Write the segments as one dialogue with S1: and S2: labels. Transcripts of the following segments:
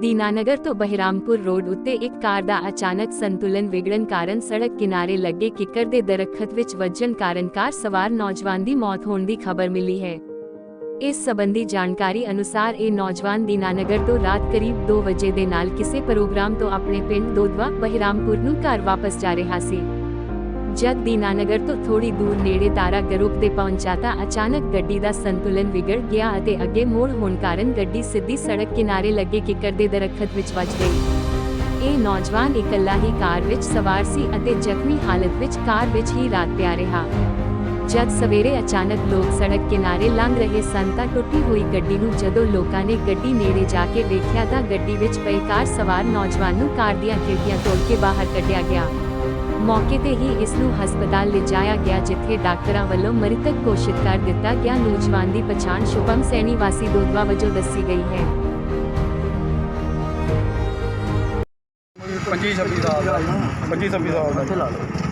S1: ਦੀਨਾਨਗਰ ਤੋਂ ਬਹਿਰਾਮਪੁਰ ਰੋਡ ਉੱਤੇ ਇੱਕ ਕਾਰ ਦਾ ਅਚਾਨਕ ਸੰਤੁਲਨ ਵਿਗੜਨ ਕਾਰਨ ਸੜਕ ਕਿਨਾਰੇ ਲੱਗੇ ਕਿੱਕਰ ਦੇ ਦਰਖਤ ਵਿੱਚ ਵੱਜਣ ਕਾਰਨ ਕਾਰ ਸਵਾਰ ਨੌਜਵਾਨ ਦੀ ਮੌਤ ਹੋਣ ਦੀ ਖਬਰ ਮਿਲੀ ਹੈ। ਇਸ ਸਬੰਧੀ ਜਾਣਕਾਰੀ ਅਨੁਸਾਰ ਇਹ ਨੌਜਵਾਨ ਦੀਨਾਨਗਰ ਤੋਂ ਰਾਤ ਕਰੀਬ 2 ਵਜੇ ਦੇ ਨਾਲ ਕਿਸੇ ਪ੍ਰੋਗਰਾਮ ਤੋਂ ਆਪਣੇ ਪਿੰਡ ਦੋਦਵਾ ਬਹਿਰਾਮਪੁਰ ਨੂੰ ਘਰ ਵਾਪਸ ਜਾ ਰਿਹਾ ਸੀ। ਜਦ ਦੀਨਾਨਗਰ ਤੋਂ ਥੋੜੀ ਦੂਰ ਨੇੜੇ ਤਾਰਾ ਗਰੁੱਪ ਤੇ ਪਹੁੰਚਾ ਤਾਂ ਅਚਾਨਕ ਗੱਡੀ ਦਾ ਸੰਤੁਲਨ ਵਿਗੜ ਗਿਆ ਅਤੇ ਅੱਗੇ ਮੋੜ ਹੋਣ ਕਾਰਨ ਗੱਡੀ ਸਿੱਧੀ ਸੜਕ ਕਿਨਾਰੇ ਲੱਗੇ ਕਿੱਕਰ ਦੇ ਦਰਖਤ ਵਿੱਚ ਵੱਜ ਗਈ। ਇਹ ਨੌਜਵਾਨ ਇਕੱਲਾ ਹੀ ਕਾਰ ਵਿੱਚ ਸਵਾਰ ਸੀ ਅਤੇ ਜ਼ਖਮੀ ਹਾਲਤ ਵਿੱਚ ਕਾਰ ਵਿੱਚ ਹੀ ਰਾਤ ਪਿਆ ਰਿਹਾ। ਜਦ ਸਵੇਰੇ ਅਚਾਨਕ ਲੋਕ ਸੜਕ ਕਿਨਾਰੇ ਲੰਘ ਰਹੇ ਸਨ ਤਾਂ ਟੁੱਟੀ ਹੋਈ ਗੱਡੀ ਨੂੰ ਜਦੋਂ ਲੋਕਾਂ ਨੇ ਗੱਡੀ ਨੇੜੇ ਜਾ ਕੇ ਵੇਖਿਆ ਤਾਂ ਗੱਡੀ ਵਿੱਚ ਪਈ ਕਾਰ ਸਵਾਰ ਨੌਜਵਾਨ ਨੂੰ ਕਾਰ ਦੀਆਂ ਖਿੜਕੀਆਂ ਤੋੜ ਕੇ ਬਾਹਰ ਕੱਢਿਆ ਗਿਆ। ਮੌਕੇ ਤੇ ਹੀ ਇਸ ਨੂੰ ਹਸਪਤਾਲ ਲਿਜਾਇਆ ਗਿਆ ਜਿੱਥੇ ਡਾਕਟਰਾਂ ਵੱਲੋਂ ਮ੍ਰਿਤਕ ਘੋਸ਼ਿਤ ਕਰ ਦਿੱਤਾ ਗਿਆ। ਨੌਜਵਾਨ ਦੀ ਪਛਾਣ ਸ਼ੁਭਮ ਸੈਣੀ ਵਾਸੀ ਦੋਦਵਾ ਵਜੋਂ ਦੱਸੀ ਗਈ ਹੈ।
S2: 25 26 ਸਾਲ ਦਾ। 25 26 ਸਾਲ ਦਾ।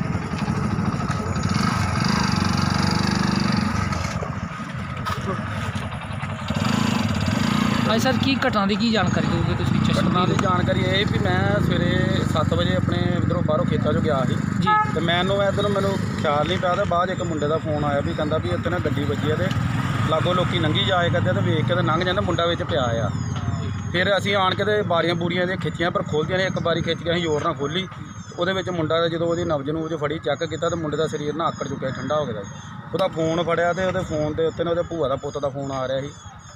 S3: ਹਾਂਜੀ ਸਰ ਕੀ ਘਟਨਾ ਦੀ ਕੀ ਜਾਣਕਾਰੀ ਦਿਓਗੇ ਤੁਸੀਂ
S2: ਘਟਨਾ
S3: ਚਸ਼ਮਾ
S2: ਦੀ ਜਾਣਕਾਰੀ ਇਹ ਵੀ ਮੈਂ ਸਵੇਰੇ 7 ਵਜੇ ਆਪਣੇ ਇਧਰੋਂ ਬਾਹਰੋਂ ਖੇਤਾਂ 'ਚੋਂ ਗਿਆ ਸੀ।
S3: ਜੀ।
S2: ਤੇ ਮੈਨੂੰ ਇੱਧਰੋਂ ਮੈਨੂੰ ਖਿਆਲ ਨਹੀਂ ਪਿਆ ਤੇ ਬਾਅਦ 'ਚ ਇੱਕ ਮੁੰਡੇ ਦਾ ਫੋਨ ਆਇਆ ਵੀ ਕਹਿੰਦਾ ਵੀ ਇੱਥੇ ਨਾ ਗੱਡੀ ਵੱਜੀ ਆ ਤੇ ਲਾਗੋਂ ਲੋਕੀ ਲੰਘੀ ਜਾਏ ਕਰਦੇ ਆ ਤੇ ਵੇਖ ਕੇ ਤੇ ਲੰਘ ਜਾਂਦਾ ਮੁੰਡਾ ਵਿੱਚ ਪਿਆ ਆ। ਫਿਰ ਅਸੀਂ ਆਣ ਕੇ ਤੇ ਬਾਰੀਆਂ ਬੂਰੀਆਂ ਦੇ ਖਿੱਚੀਆਂ ਪਰ ਖੋਲਦੀਆਂ ਨੇ ਇੱਕ ਵਾਰੀ ਖਿੱਚ ਕੇ ਅਸੀਂ ਜ਼ੋਰ ਨਾਲ ਖੋਲੀ ਉਹਦੇ ਵਿੱਚ ਮੁੰਡਾ ਦਾ ਜਦੋਂ ਉਹਦੀ ਨਬਜ ਨੂੰ ਉਹ ਫੜੀ ਚੈੱਕ ਕੀਤਾ ਤੇ ਮੁੰਡੇ ਦਾ ਸਰੀਰ ਨਾ ਆਕੜ ਚੁੱਕਿਆ ਠੰਡਾ ਹੋ ਗਿਆ। ਉਹਦਾ ਫੋਨ ਫੜਿਆ ਤੇ ਉਹਦੇ ਫੋਨ ਦੇ ਉੱਤੇ ਨਾ ਉਹਦੇ ਭੂਆ ਦਾ ਪੁੱਤ ਦਾ ਫੋਨ ਆ ਰਿਹਾ ਸੀ।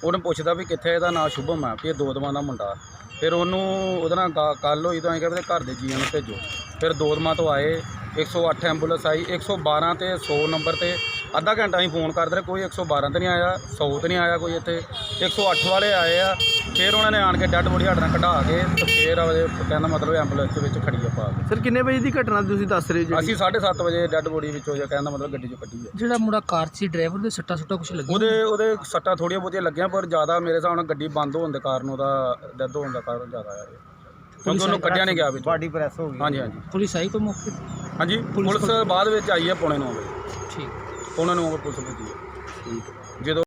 S2: ਉਹਨੂੰ ਪੁੱਛਦਾ ਵੀ ਕਿੱਥੇ ਇਹਦਾ ਨਾਂ ਸ਼ੁਭਮ ਆ, ਵੀ ਇਹ ਦੋਦਵਾਂ ਦਾ ਮੁੰਡਾ। ਫਿਰ ਉਹਨੂੰ ਉਹਦੇ ਨਾਲ ਕੱਲ ਹੋਈ ਤਾਂ ਅਸੀਂ ਕਿਹਾ ਵੀ ਘਰ ਦੇ ਜੀਆਂ ਨੂੰ ਭੇਜੋ। ਫਿਰ ਦੋਦਮਾ ਤੋਂ ਆਏ 108 ਐਂਬੂਲੈਂਸ ਆਈ 112 ਤੇ 100 ਨੰਬਰ ਤੇ ਅੱਧਾ ਘੰਟਾ ਅਸੀਂ ਫੋਨ ਕਰਦੇ ਰਹੇ ਕੋਈ 112 ਤੇ ਨਹੀਂ ਆਇਆ 100 ਤੇ ਨਹੀਂ ਆਇਆ ਕੋਈ ਇੱਥੇ। 108 ਵਾਲੇ ਆਏ ਆ ਫਿਰ ਉਹਨਾਂ ਨੇ ਆਣ ਕੇ ਡੈੱਡ ਬੋਡੀ ਸਾਡੇ ਨਾਲ ਕਢਾ ਕੇ ਤੇ ਫਿਰ ਉਹਦੇ ਕਹਿੰਦਾ ਮਤਲਬ ਐਂਬੂਲੈਂਸ ਦੇ ਵਿੱਚ ਖੜੀ ਆ ਪਾ ਕੇ
S4: ਸਰ ਕਿੰਨੇ ਵਜੇ ਦੀ ਘਟਨਾ ਤੁਸੀਂ ਦੱਸ ਰਹੇ ਜੀ
S2: ਅਸੀਂ 7:30 ਵਜੇ ਡੈੱਡ ਬੋਡੀ ਵਿੱਚੋਂ ਜਾਂ ਕਹਿੰਦਾ ਮਤਲਬ ਗੱਡੀ 'ਚੋਂ ਕੱਢੀ ਆ।
S3: ਜਿਹੜਾ ਮੁੰਡਾ ਕਾਰ 'ਚ ਸੀ ਡਰਾਈਵਰ ਦੇ ਸੱਟਾ ਸੁੱਟਾ ਕੁਝ ਲੱਗਿਆ
S2: ਉਹਦੇ ਉਹਦੇ ਸੱਟਾਂ ਥੋੜੀਆਂ ਬਹੁਤੀਆਂ ਲੱਗੀਆਂ ਪਰ ਜ਼ਿਆਦਾ ਮੇਰੇ ਹਿਸਾਬ ਨਾਲ ਗੱਡੀ ਬੰਦ ਹੋਣ ਦੇ ਕਾਰਨ ਉਹਦਾ ਡੈਥ ਹੋਣ ਦਾ ਕਾਰਨ ਜ਼ਿਆਦਾ ਆ। ਕਿਉਂਕਿ ਉਹਨੂੰ ਕੱਢਿਆ ਨਹੀਂ ਗਿਆ ਵਿੱਚ।
S4: ਬਾਡੀ ਪ੍ਰੈਸ ਹੋ ਗਈ।
S2: ਹਾਂਜੀ ਹਾਂਜੀ।
S3: ਪੁਲਿਸ ਆਈ ਕੋਈ ਮੌਕੇ? ਤੇ?
S2: ਹਾਂਜੀ ਪੁਲਿਸ ਬਾਅਦ ਵਿੱਚ ਆਈ ਹੈ ਪੌਣੇ 9 ਵਜੇ।
S3: ਠੀਕ।
S2: 9 ਵਜੇ ਪੁਲਿਸ ਪੁੱਜੀ ਹੈ। ਜਦੋਂ